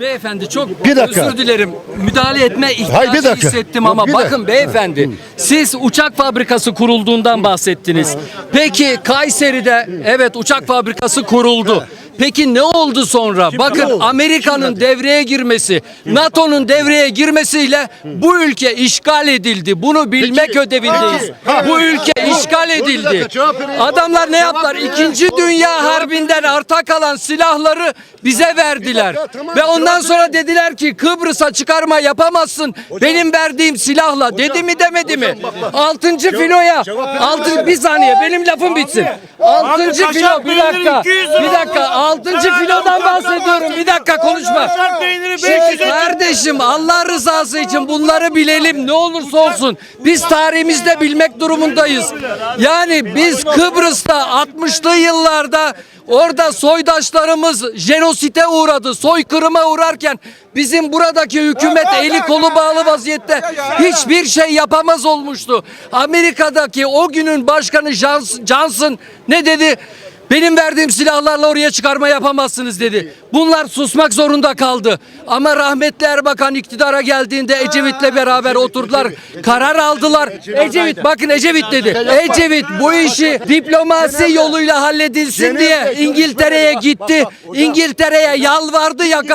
Beyefendi çok Bir dakika. özür dilerim. Müdahale etme Hayır, ihtiyacı bir dakika. hissettim Yok, ama bir dakika. bakın beyefendi siz uçak fabrikası kurulduğundan bahsettiniz. Peki Kayseri'de evet uçak fabrikası kuruldu. Peki ne oldu sonra? Bakın? Amerika'nın devreye girmesi, NATO'nun devreye girmesiyle bu ülke işgal edildi. Bunu bilmek ödevindeyiz. Bu ülke işgal dakika, cevap vereyim. Adamlar ne yaptılar? İkinci Dünya Harbi'nden arta kalan silahları bize verdiler. dakika, tamam, Ve ondan cevap sonra dediler ki Kıbrıs'a çıkarma yapamazsın. Benim verdiğim silahla. dedi mi demedi mi? Altıncı filoya. cevap ver. Altı bir saniye benim lafım bitsin. Altıncı filo bir dakika. peyniri 200 lira Bir dakika. Altıncı filodan. Bir dakika konuşma. Şey, 500 lira. kardeşim Allah rızası için bunları bilelim ne olursa olsun. Biz tarihimizde bilmek durumundayız. Yani biz Kıbrıs'ta 60'lı yıllarda orada soydaşlarımız jenosite uğradı, soykırıma uğrarken bizim buradaki hükümet eli kolu bağlı vaziyette hiçbir şey yapamaz olmuştu. Amerika'daki o günün başkanı Johnson ne dedi? Benim verdiğim silahlarla oraya çıkarma yapamazsınız dedi. Bunlar susmak zorunda kaldı. Ama rahmetli Erbakan iktidara geldiğinde Ecevit'le beraber oturdular. Karar aldılar. Ecevit bakın Ecevit dedi. Ecevit bu işi diplomasi yoluyla halledilsin diye İngiltere'ye gitti. İngiltere'ye yalvardı yakar.